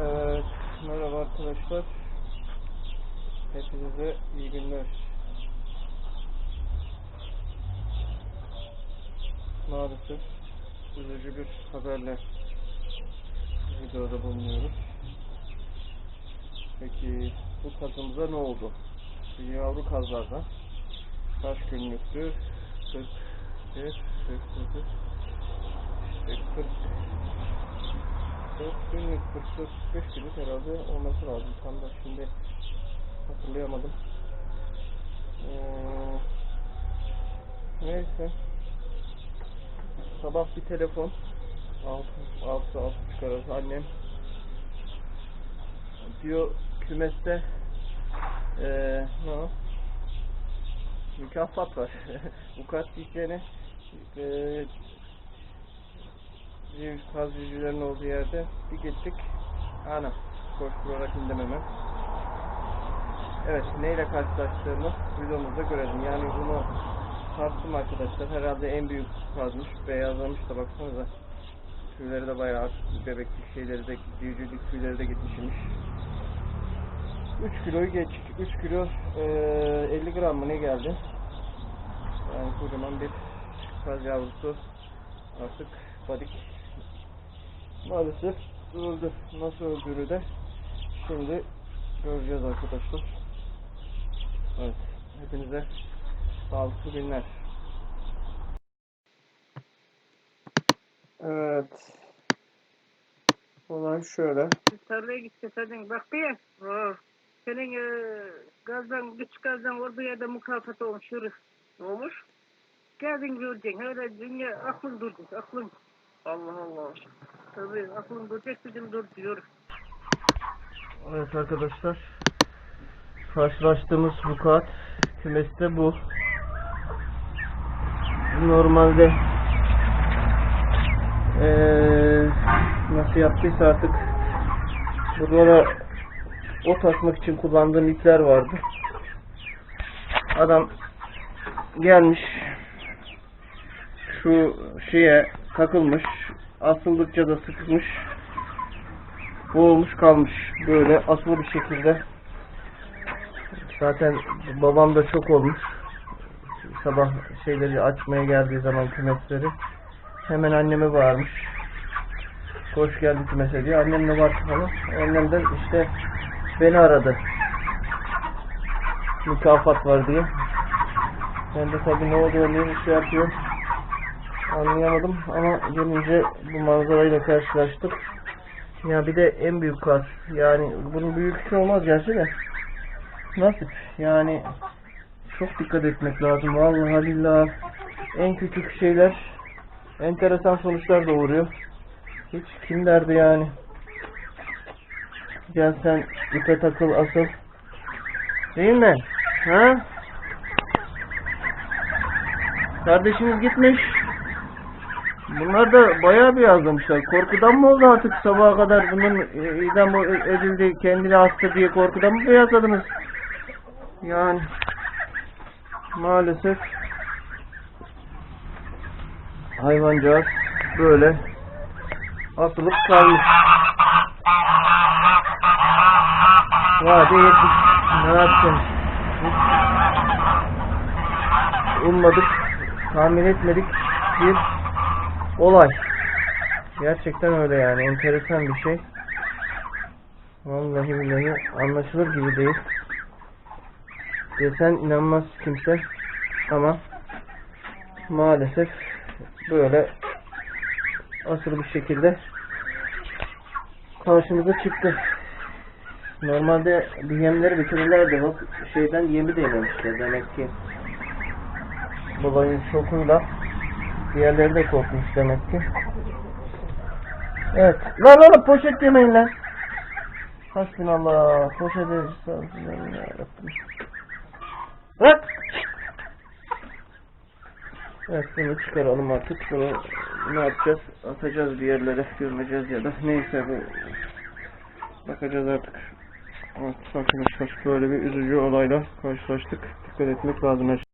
Evet, merhaba arkadaşlar. Hepinize iyi günler. Maalesef üzücü bir haberle videoda bulunuyoruz. Peki bu kazımıza ne oldu? Yavru kazlardan kaç günlüktü? 41, 49, işte 40, 4 günlük 45 günlük herhalde olması lazım. Tam da şimdi hatırlayamadım. Ee, neyse. Sabah bir telefon. 6 6 6 arası annem diyor kümeste ee, ne o? Mükafat var. Vukuat diyeceğine ee, bir kaz yüzülerin olduğu yerde bir gittik. Ana koşturarak indim hemen. Evet neyle karşılaştığımı videomuzda görelim. Yani bunu tarttım arkadaşlar. Herhalde en büyük kazmış. Beyazlamış da baksanıza. Tüyleri de bayağı bebeklik şeyleri de civcivlik tüyleri de gitmişmiş. 3 kiloyu geç. 3 kilo eee 50 gram mı ne geldi? Yani kocaman bir kaz yavrusu artık badik maalesef öldü. Nasıl öldüğünü de şimdi göreceğiz arkadaşlar. Evet. Hepinize sağlıklı günler. Evet. Olay şöyle. Tarlaya gitti senin bak bir. Senin e, gazdan, güç gazdan olduğu yerde mukafat olmuş yürü. Ne olmuş? Geldin göreceksin. Öyle dünya aklın durdu. Aklın. Allah Allah. Tabii aklın duracak dedim durdu yürü. Evet arkadaşlar. Karşılaştığımız vukuat kümeste bu. Normalde eee nasıl yaptıysa artık buralara ot atmak için kullandığım ipler vardı. Adam gelmiş şu şeye takılmış asıldıkça da sıkılmış boğulmuş kalmış. Böyle asılı bir şekilde. Zaten babam da çok olmuş. Sabah şeyleri açmaya geldiği zaman kümesleri. Hemen anneme bağırmış. Hoş geldin kümese diye. Annemle baktı falan annemden işte beni aradı. Mükafat var diye. Ben de tabii ne oluyor diye şey yapıyorum anlayamadım ama gelince bu manzarayla karşılaştık ya bir de en büyük kaz. Yani bunun büyük şey olmaz gerçi de. Nasip. Yani çok dikkat etmek lazım. Vallahi billahi en küçük şeyler enteresan sonuçlar doğuruyor. Hiç kim derdi yani. Gel sen ipe takıl asıl. Değil mi? Ha? Kardeşiniz gitmiş. Bunlar da bayağı bir yazlamışlar. Korkudan mı oldu artık sabaha kadar bunun e, idam edildi kendini hasta diye korkudan mı beyazladınız? Yani maalesef hayvancağız böyle asılıp kalmış. Vade yetmiş. Ne yapacaksın? Hiç Ummadık, tahmin etmedik bir olay. Gerçekten öyle yani. Enteresan bir şey. Vallahi billahi anlaşılır gibi değil. Desen inanmaz kimse. Ama maalesef böyle asıl bir şekilde karşımıza çıktı. Normalde bir yemleri bitirirlerdi. Bak şeyden yemi de yememişler demek ki. Olayın şokuyla Diğerleri de korkmuş demek ki. Evet. Lan oğlum poşet yemeyin lan. Hasbinallah. Poşet yarabbim. Bırak. Evet bunu çıkaralım artık. Bunu ne yapacağız? Atacağız bir yerlere. Gömeceğiz ya da. Neyse bu. Bakacağız artık. Evet, arkadaşlar böyle bir üzücü olayla karşılaştık. Dikkat etmek lazım.